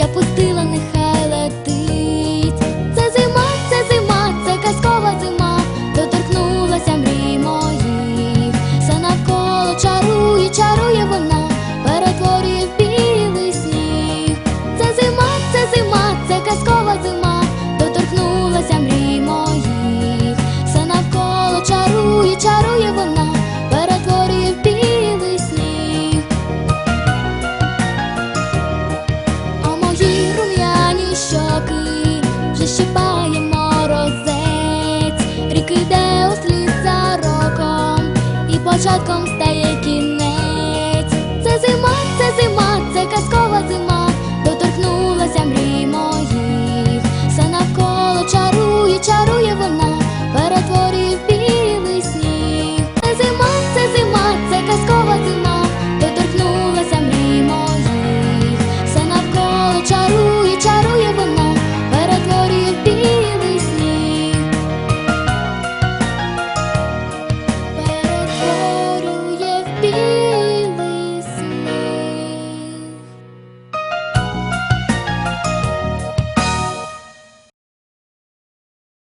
я пустила нехай. вже щипає морозець, рік іде у слід за роком і початком стає кінець.